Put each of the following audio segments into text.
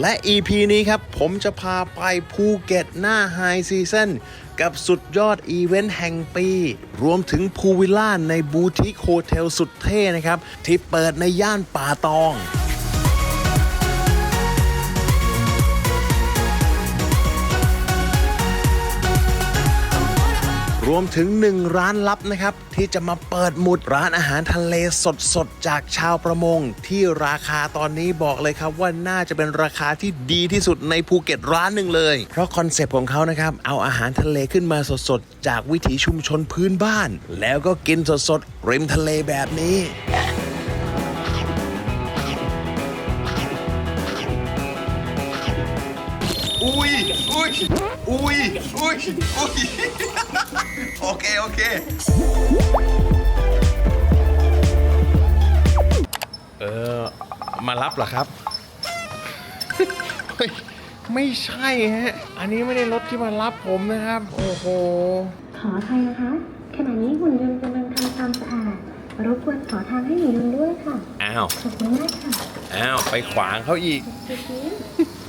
และ EP นี้ครับ ผมจะพาไปภูเก็ตหน้าไฮซีซันกับสุดยอดอีเวนต์แห่งปี รวมถึงพูลวิลล่าในบูติคโฮเทลสุดเท่นะครับ ที่เปิดในย่านป่าตอง รวมถึงหนึ่งร้านลับนะครับ ที่จะมาเปิดหมุดร้านอาหารทะเลสดๆ จากชาวประมง ที่ราคาตอนนี้บอกเลยครับว่าน่าจะเป็นราคาที่ดีที่สุดในภูเก็ตร้านหนึ่งเลย เพราะคอนเซปต์ของเขานะครับ เอาอาหารทะเลขึ้นมาสดๆ จากวิถีชุมชนพื้นบ้าน แล้วก็กินสดๆริมทะเลแบบนี้อุ้ยอุ้ยอุ้ยอุ้ยอุ้ย โอเค โอเค เออ มารับเหรอครับ เฮ้ย ไม่ใช่ฮะ อันนี้ไม่ได้รถที่มารับผมนะครับ โอ้โห ขออภัยนะคะ ขณะนี้หุ่นยนต์กำลังทำความสะอาด รบกวนขอทางให้หนูยนต์ด้วยค่ะ อ้าว ขอบคุณมากค่ะ อ้าว ไปขวางเขาอีกไม่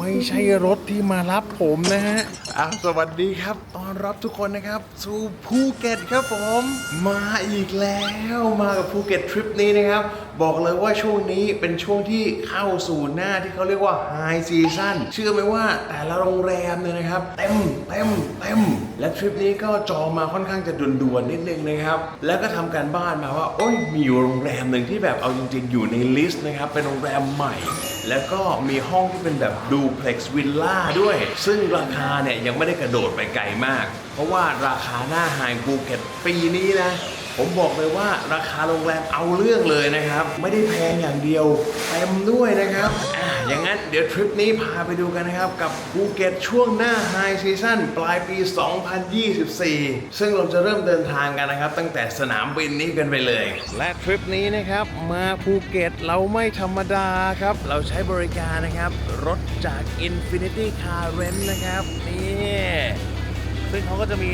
ไม่ใช่รถที่มารับผมนะฮะอ้าวสวัสดีครับต้อนรับทุกคนนะครับ สู่ภูเก็ตครับผม มาอีกแล้วมากับภูเก็ตทริปนี้นะครับ บอกเลยว่าช่วงนี้เป็นช่วงที่เข้าสู่หน้าที่เขาเรียกว่าไฮซีซั่นเชื่อไหมว่าแต่ละโรงแรมเนี่ยนะครับ เต็มเต็มเต็มและทริปนี้ก็จองมาค่อนข้างจะด่วนๆนิดนึงนะครับ แล้วก็ทำการบ้านมาว่าโอ้ยมีอยู่โรงแรมหนึ่งที่แบบเอาจริง ๆ อยู่ในลิสต์นะครับเป็นโรงแรมใหม่ แล้วก็มีห้องที่เป็นแบบดูเพล็กซ์วิลล่าด้วย ซึ่งราคาเนี่ยยังไม่ได้กระโดดไปไกลมาก เพราะว่าราคาหน้าไฮภูเก็ตปีนี้นะ ผมบอกเลยว่าราคาโรงแรมเอาเรื่องเลยนะครับ ไม่ได้แพงอย่างเดียวเต็มด้วยนะครับอ่าอย่างนั้นเดี๋ยวทริปนี้พาไปดูกันนะครับ กับภูเก็ตช่วงหน้าไฮซีซั่นปลายปี 2024 ซึ่งเราจะเริ่มเดินทางกันนะครับ ตั้งแต่สนามบินนี้กันไปเลย และทริปนี้นะครับมาภูเก็ตเราไม่ธรรมดาครับ เราใช้บริการนะครับ รถจาก Infinity Car Rent นะครับนี่ซึ่งเขาก็จะมี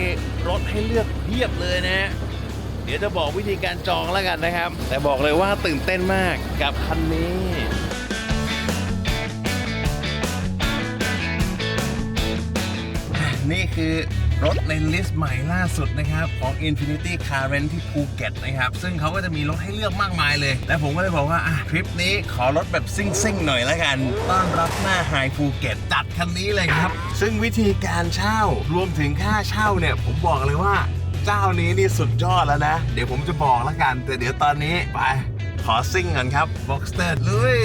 รถให้เลือกเพียบเลยนะ เดี๋ยวจะบอกวิธีการจองแล้วกันนะครับ แต่บอกเลยว่าตื่นเต้นมากกับคันนี้นี่คือรถในลิสต์ใหม่ล่าสุดนะครับของ Infinity Car Rent ที่ภูเก็ตนะครับ ซึ่งเขาก็จะมีรถให้เลือกมากมายเลย และผมก็เลยบอกว่า อะทริปนี้ขอรถแบบซิ่งๆหน่อยแล้วกัน ต้อนรับหน้าไฮภูเก็ตจัดคันนี้เลยครับ ซึ่งวิธีการเช่ารวมถึงค่าเช่าเนี่ย ผมบอกเลยว่า เจ้านี้นี่สุดยอดแล้วนะ เดี๋ยวผมจะบอกแล้วกัน แต่เดี๋ยวตอนนี้ไปขอซิ่งก่อนครับบ็อกสเตอร์ลุย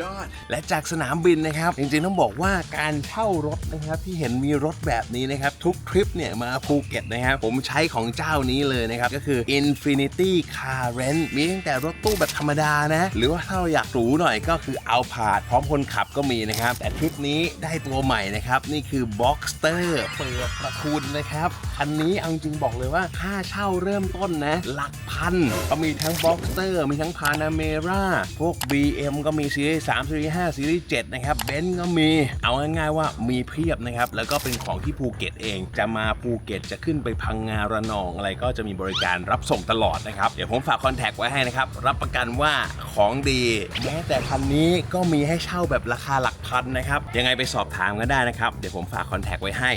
ยอด และจากสนามบินนะครับ จริงๆต้องบอกว่าการเช่ารถนะครับที่เห็นมีรถแบบนี้นะครับทุกทริปเนี่ยมาภูเก็ตนะครับผมใช้ของเจ้านี้เลยนะครับ ก็คือ Infinity Car Rent มีตั้งแต่รถตู้แบบธรรมดานะ หรือว่าถ้าเราอยากหรูหน่อยก็คือเอาผาดพร้อมคนขับก็มีนะครับ แต่ทริปนี้ได้ตัวใหม่นะครับ นี่คือ Boxster เปิดประทุนนะครับ คันนี้เอาจริงบอกเลยว่าค่าเช่าเริ่มต้นนะ หลักพันก็มีทั้ง Boxster มีทั้ง Panamera พวก BM ก็มีซีรีส์3ซีรีส์5ซีรีส์7นะครับเบนซ์ก็มี เอาง่ายๆว่ามีเพียบนะครับแล้วก็เป็นของที่ภูเก็ตเองจะมาภูเก็ตจะขึ้นไปพังงาระนองอะไรก็จะมีบริการรับส่งตลอดนะครับ เดี๋ยวผมฝากคอนแทคไว้ให้นะครับ รับประกันว่าของดีแม้แต่คันนี้ก็มีให้เช่าแบบราคาหลักพันนะครับ ยังไงไปสอบถามกันได้นะครับ เดี๋ยวผมฝากคอนแทคไว้ให้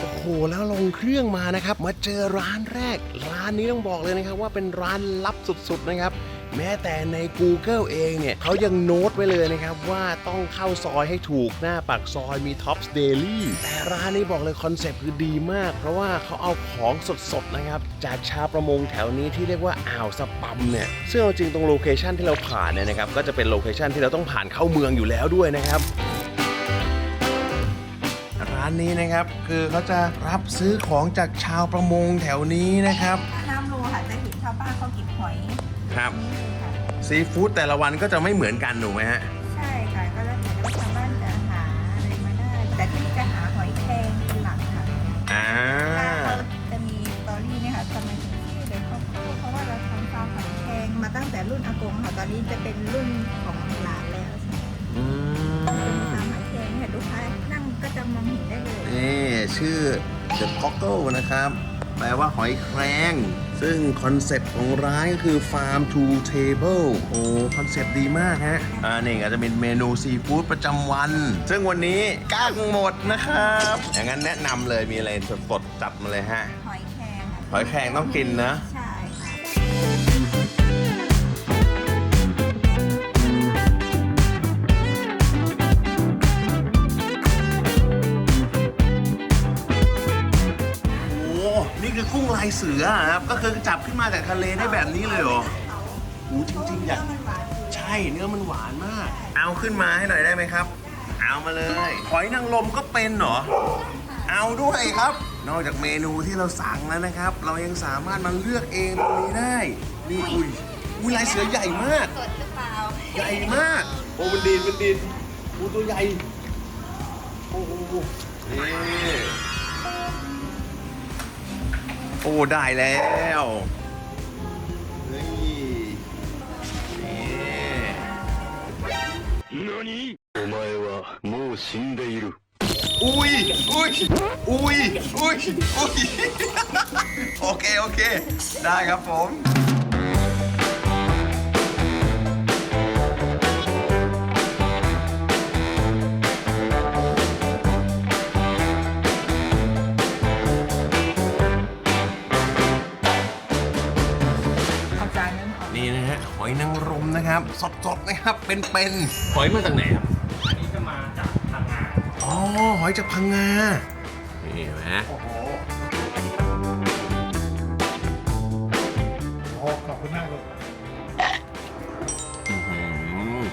โอ้โหแล้วลงเครื่องมานะครับ มาเจอร้านแรก ร้านนี้ต้องบอกเลยนะครับ ว่าเป็นร้านลับสุดๆนะครับ แม้แต่ใน Google เองเนี่ยเขายังโน้ตไว้เลยนะครับ ว่าต้องเข้าซอยให้ถูกหน้าปากซอยมี Tops Daily แต่ร้านนี้บอกเลยคอนเซปต์คือดีมาก เพราะว่าเขาเอาของสดๆนะครับ จากชาวประมงแถวนี้ที่เรียกว่าอ่าวสปัมเนี่ยซึ่งเอาจริงตรงโลเคชันที่เราผ่านเนี่ยนะครับก็จะเป็นโลเคชันที่เราต้องผ่านเข้าเมืองอยู่แล้วด้วยนะครับร้านนี้นะครับคือเขาจะรับซื้อของจากชาวประมงแถวนี้นะครับน้ำรูค่ะจะเห็นชาวบ้านเขาเก็บหอย ครับ ซีฟู้ดแต่ละวันก็จะไม่เหมือนกันหนูไหมฮะ ใช่ค่ะ ก็แล้วแต่ว่าชาวบ้านจะหาอะไรมาได้ แต่ที่นี่จะหาหอยแครงเป็นหลักค่ะอ่า ถ้เขาจะมีตอรี่เนี่ยค่ะทำไมถึงชื่เลยเขาโก้เพราะว่าเราทำฟามหอยแครงมาตั้งแต่รุ่นอากงค่ะ ตอนนี้จะเป็นรุ่นของหลานแล้วอืม ฟาร์มหอยแครงเนี่ยลูกค้านั่งก็จะมองเห็นได้เลย นี่ชื่อ The Cockle นะครับ แปลว่าหอยแครง ซึ่งคอนเซ็ปต์ของร้านก็คือ Farm to Table โอ้คอนเซ็ปต์ดีมากฮะ อ่านี่ก็จะเป็นเมนูซีฟู้ดประจำวัน ซึ่งวันนี้ก้างหมดนะครับ อย่างนั้นแนะนำเลยมีอะไรสดๆจัดมาเลยฮะ หอยแครงค่ะหอยแครงต้องกินนะ ใช่ค่ะ กุ้งลายเสืออะครับ ก็คือจับขึ้นมาจากทะเลได้แบบนี้เลยเหรอโอ้จริงๆอยากมันหวานอยู่ใช่เนื้อมันหวานมาก เอาขึ้นมาให้หน่อยได้ไหมครับ เอามาเลยหอยนางรมก็เป็นเหรอ เอาด้วยครับ นอกจากเมนูที่เราสั่งแล้วนะครับ เรายังสามารถมาเลือกเองตรงนี้ได้ นี่อุ้ยอุ้ยลายเสือใหญ่มาก สดหรือเปล่า ใหญ่มาก โอ้มันดีนมันดีนโอ้ตัวใหญ่ โอ้โหนี่ โอ้ ได้แล้วนี่นี่ お前はもう死んでいる。 อุ้ย อุ้ย อุ้ย อุ้ย อุ้ย โอเค โอเค ได้ครับผม นะครับ สดๆนะครับ เป็นๆหอยมาจากไหนครับ อันนี้จะมาจากพังงาอ๋อ หอยจากพังงา นี่เห็นไหมโอ้โหขอบคุณมากครับอื้อหือ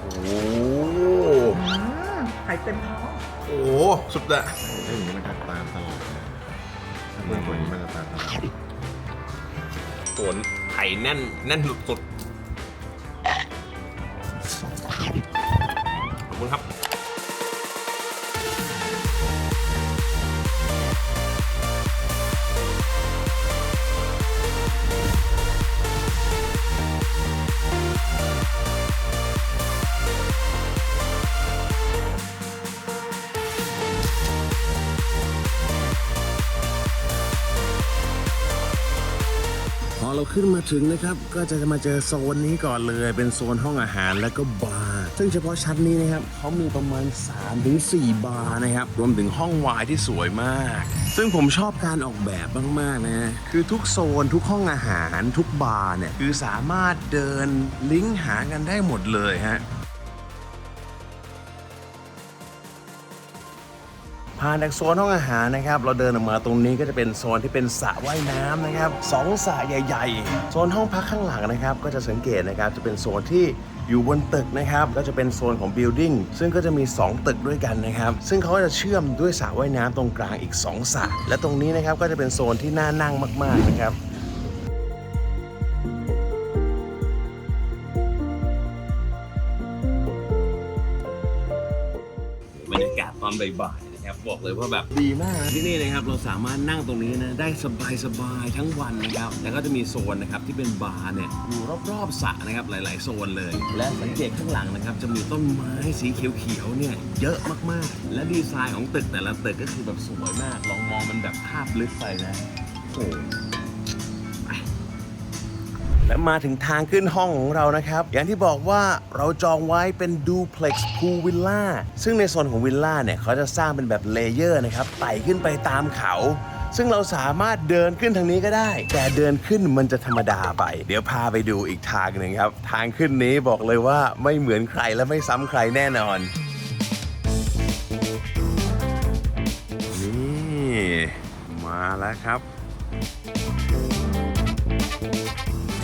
โอ้โห ไข่เต็มท้อง โอ้โหสุดอะถ้าอ นไข่แน่น แน่นสุดๆขอบคุณครับ ขึ้นมาถึงนะครับ ก็จะมาเจอโซนนี้ก่อนเลย เป็นโซนห้องอาหารและก็บาร์ ซึ่งเฉพาะชั้นนี้นะครับเขามีประมาณ 3-4 บาร์นะครับ รวมถึงห้องวายที่สวยมาก ซึ่งผมชอบการออกแบบมากๆนะ คือทุกโซนทุกห้องอาหารทุกบาร์เนี่ย คือสามารถเดินลิงก์หากันได้หมดเลยฮะ ผ่านจากโซนห้องอาหารนะครับ เราเดินออกมาตรงนี้ก็จะเป็นโซนที่เป็นสระว่ายน้ำนะครับสองสระใหญ่ๆ โซนห้องพักข้างหลังนะครับ ก็จะสังเกตนะครับจะเป็นโซนที่อยู่บนตึกนะครับ ก็จะเป็นโซนของ building ซึ่งก็จะมี 2 ตึกด้วยกันนะครับ ซึ่งเขาจะเชื่อมด้วยสระว่ายน้ำตรงกลางอีก 2สระและตรงนี้นะครับก็จะเป็นโซนที่น่านั่งมาก ๆ นะครับบรรยากาศตอนบ่าย ครับ บอกเลยว่าแบบดีมากนะที่นี่นะครับเราสามารถนั่งตรงนี้นะได้สบายๆทั้งวันนะครับ แล้วก็จะมีโซนนะครับที่เป็นบาร์เนี่ยอยู่รอบๆสระนะครับหลาย ๆ โซนเลย และสังเกตข้างหลังนะครับจะมีต้นไม้สีเขียวๆเนี่ยเยอะมากๆ และดีไซน์ของตึกแต่ละตึกก็คือแบบสวยมากลองมองมันแบบภาพลึกไปนะโอ้โห และมาถึงทางขึ้นห้องของเรานะครับ อย่างที่บอกว่าเราจองไว้เป็นดูเพล็กซ์พูลวิลล่าซึ่งในโซนของวิลล่าเนี่ยเขาจะสร้างเป็นแบบเลเยอร์นะครับไต่ขึ้นไปตามเขาซึ่งเราสามารถเดินขึ้นทางนี้ก็ได้ แต่เดินขึ้นมันจะธรรมดาไป เดี๋ยวพาไปดูอีกทางหนึ่งครับ ทางขึ้นนี้บอกเลยว่าไม่เหมือนใครและไม่ซ้ำใครแน่นอน นี่ มาแล้วครับ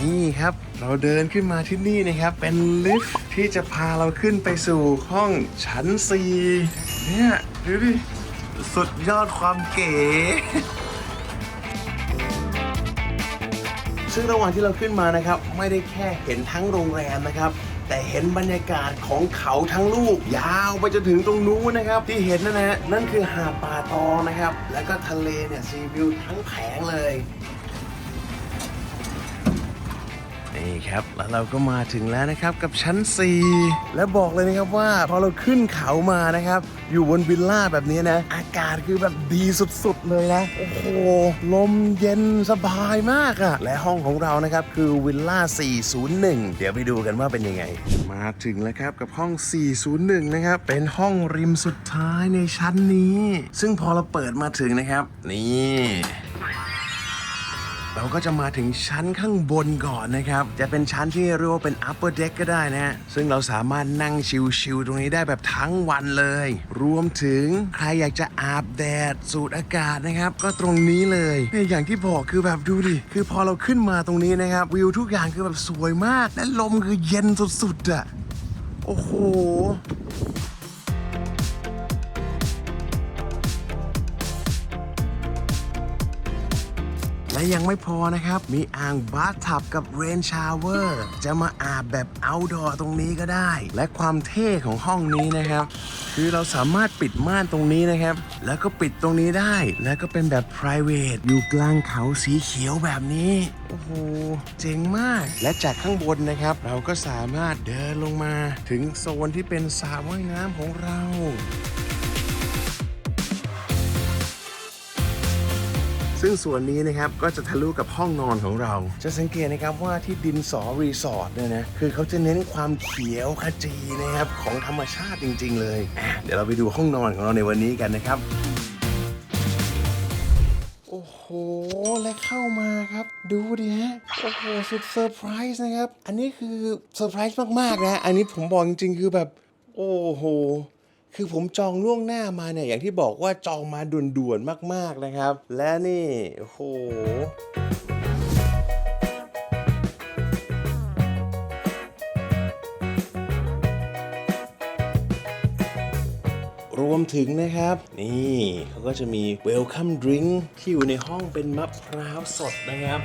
นี่ครับ เราเดินขึ้นมาที่นี่นะครับ เป็นลิฟต์ที่จะพาเราขึ้นไปสู่ห้องชั้น 4 เนี่ยดูดิ สุดยอดความเก๋ ซึ่งระหว่างที่เราขึ้นมานะครับ ไม่ได้แค่เห็นทั้งโรงแรมนะครับแต่เห็นบรรยากาศของเขาทั้งลูก ยาวไปจนถึงตรงนู้นนะครับ ที่เห็นนั่นนะฮะนั่นคือหาดป่าตองนะครับ แล้วก็ทะเลเนี่ยซีวิวทั้งแผงเลย นี่ครับ แล้วเราก็มาถึงแล้วนะครับกับชั้น 4 และบอกเลยนะครับว่าพอเราขึ้นเขามานะครับ อยู่บนวิลล่าแบบนี้นะ อากาศคือแบบดีสุดๆเลยนะ โอ้โห ลมเย็นสบายมากอะและห้องของเรานะครับคือวิลล่า 401 เดี๋ยวไปดูกันว่าเป็นยังไง มาถึงแล้วครับกับห้อง 401 นะครับ เป็นห้องริมสุดท้ายในชั้นนี้ ซึ่งพอเราเปิดมาถึงนะครับ นี่ เราก็จะมาถึงชั้นข้างบนก่อนนะครับ จะเป็นชั้นที่เรียกว่าเป็น upper deck ก็ได้นะ ซึ่งเราสามารถนั่งชิลๆตรงนี้ได้แบบทั้งวันเลย รวมถึงใครอยากจะอาบแดดสูดอากาศนะครับ ก็ตรงนี้เลยเนี่ยอย่างที่บอกคือแบบดูดิ คือพอเราขึ้นมาตรงนี้นะครับ วิวทุกอย่างคือแบบสวยมาก และลมคือเย็นสุดๆอะโอ้โห และยังไม่พอนะครับ มีอ่างบาร์ทับกับเรนชาวเวอร์จะมาอาบแบบเอาดอร์ตรงนี้ก็ได้ และความเท่ของห้องนี้นะครับ คือเราสามารถปิดม่านตรงนี้นะครับ แล้วก็ปิดตรงนี้ได้ แล้วก็เป็นแบบ p r i v a t อยู่กลางเขาสีเขียวแบบนี้ โอ้โห เจ๋งมาก และจากข้างบนนะครับ เราก็สามารถเดินลงมา ถึงโซนที่เป็นสระว่ายน้ำของเรา ซึ่งส่วนนี้นะครับก็จะทะลุกับห้องนอนของเรา จะสังเกตนะครับว่าที่ดินสอรีสอร์ทเนี่ยนะคือเขาจะเน้นความเขียวขจีนะครับของธรรมชาติจริง ๆ เลยอะเดี๋ยวเราไปดูห้องนอนของเราในวันนี้กันนะครับโอ้โห และเข้ามาครับ ดูดิฮะ โอ้โห สุดเซอร์ไพรส์นะครับ อันนี้คือเซอร์ไพรส์มาก ๆ นะ อันนี้ผมบอกจริง ๆ คือแบบ โอ้โห คือผมจองล่วงหน้ามาเนี่ยอย่างที่บอกว่าจองมาด่วนๆมากๆนะครับ และนี่โหรวมถึงนะครับ นี่เขาก็จะมี Welcome Drink ที่อยู่ในห้องเป็นมะพร้าวสดนะครับ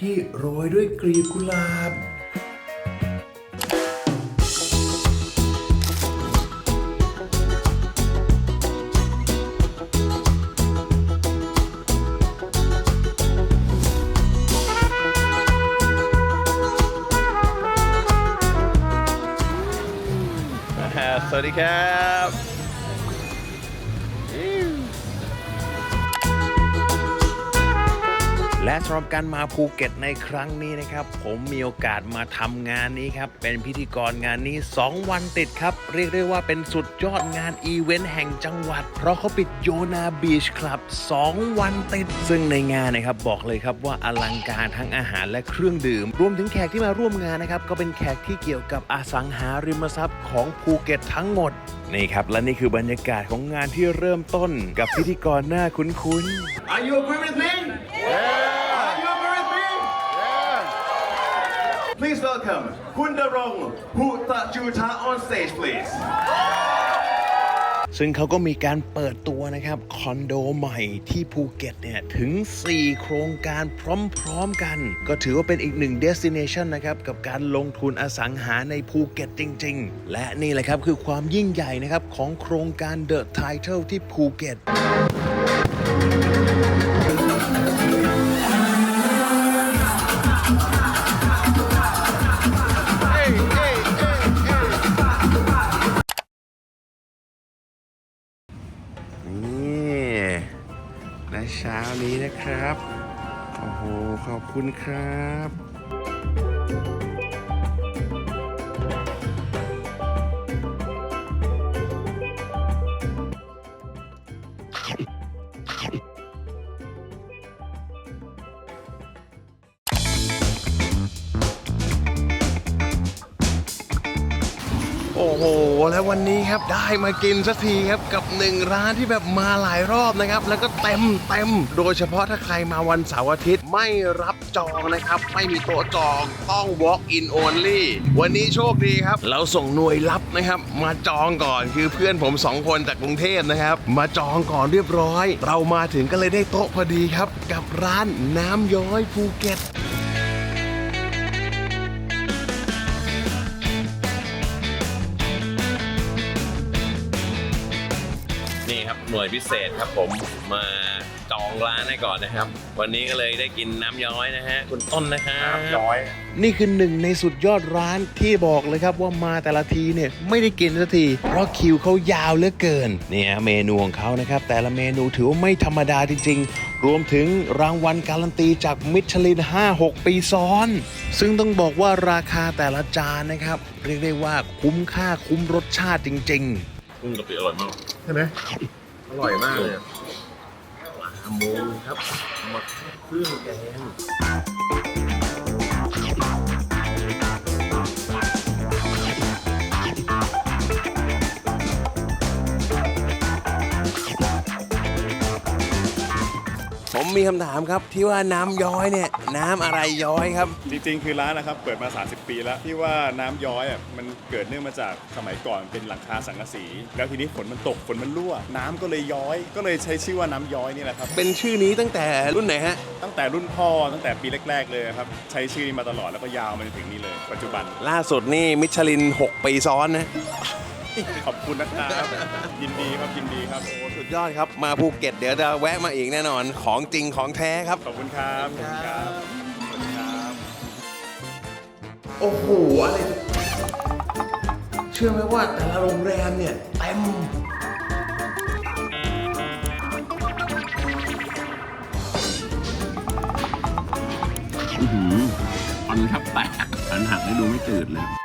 ที่โรยด้วยกลีบกุหลาบ สวัสดีครับ สำหรับการมาภูเก็ตในครั้งนี้นะครับ ผมมีโอกาสมาทำงานนี้ครับ เป็นพิธีกรงานนี้ 2 วันติดครับ เรียกได้ว่าเป็นสุดยอดงานอีเวนต์แห่งจังหวัด เพราะเขาปิดโยนาบีชคลับ 2 วันติด ซึ่งในงานนะครับบอกเลยครับว่าอลังการทั้งอาหารและเครื่องดื่ม รวมถึงแขกที่มาร่วมงานนะครับ ก็เป็นแขกที่เกี่ยวกับอสังหาริมทรัพย์ของภูเก็ตทั้งหมดนี่ครับ และนี่คือบรรยากาศของงานที่เริ่มต้นกับพิธีกรหน้าคุ้นๆ Are you agree with me? Are you agree with me? Please welcome Kundarong Hutajuta on stage, please. ซึ่งเขาก็มีการเปิดตัวนะครับ คอนโดใหม่ที่ภูเก็ตเนี่ย ถึง 4 โครงการพร้อมๆกัน ก็ถือว่าเป็นอีกหนึ่งเดสติเนชันนะครับ กับการลงทุนอสังหาในภูเก็ตจริงๆ และนี่แหละครับคือความยิ่งใหญ่นะครับ ของโครงการ The Title ที่ภูเก็ต นะครับ โอ้โห ขอบคุณครับ แล้ววันนี้ครับได้มากินสักทีครับกับหนึ่งร้านที่แบบมาหลายรอบนะครับ แล้วก็เต็มเต็มโดยเฉพาะถ้าใครมาวันเสาร์อาทิตย์ไม่รับจองนะครับ ไม่มีโต๊ะจองต้อง walk in only วันนี้โชคดีครับ เราส่งหน่วยลับนะครับ มาจองก่อนคือเพื่อนผมสองคนจากกรุงเทพนะครับ มาจองก่อนเรียบร้อย เรามาถึงก็เลยได้โต๊ะพอดีครับ กับร้านน้ำย้อยภูเก็ต หน่วยพิเศษครับผมมาจองร้านให้ก่อนนะครับ วันนี้ก็เลยได้กินน้ำย้อยนะฮะคุณต้นนะครับย้อย นี่คือหนึ่งในสุดยอดร้านที่บอกเลยครับว่ามาแต่ละทีเนี่ยไม่ได้กินสักทีเพราะคิวเขายาวเหลือเกินเนี่ยเมนูของเขานะครับ แต่ละเมนูถือว่าไม่ธรรมดาจริง ๆ รวมถึงรางวัลการันตีจากมิชลิน 5-6 ปีซ้อน ซึ่งต้องบอกว่าราคาแต่ละจานนะครับ เรียกได้ว่าคุ้มค่าคุ้มรสชาติจริง ๆ กุ้งกะปิอร่อยมากใช่ไหม อร่อยมากเลยโมงครับมาเครื่องแกง มมีคำถามครับที่ว่าน้ำย้อยเนี่ย น้ำอะไรย้อยครับ จริงๆ คือร้านนะครับเปิดมา 30 ปีแล้วที่ว่าน้ำย้อยอะมันเกิดเนื่องมาจากสมัยก่อนเป็นหลังคาสังกะสี แล้วทีนี้ฝนมันตกฝนมันรั่ว น้ำก็เลยย้อย ก็เลยใช้ชื่อว่าน้ำย้อยนี่แหละครับเป็นชื่อนี้ตั้งแต่รุ่นไหนฮะ ตั้งแต่รุ่นพ่อตั้งแต่ปีแรก ๆ เลยครับใช้ชื่อนี้มาตลอดแล้วก็ยาวมาจนถึงนี่เลย ปัจจุบันล่าสุดนี่มิชลิน 6 ปีซ้อนนะ ขอบคุณนะครับยินดีครับยินดีครับสุดยอดครับ มาภูเก็ตเดี๋ยวจะแวะมาอีกแน่นอน ของจริงของแท้ครับ ขอบคุณครับขอบคุณครับขอบคุณครับ โอ้โห อะไร เชื่อไหมว่าแต่ละโรงแรมเนี่ยเต็มอันทับแตกอันหักให้ดูไม่จืดเลย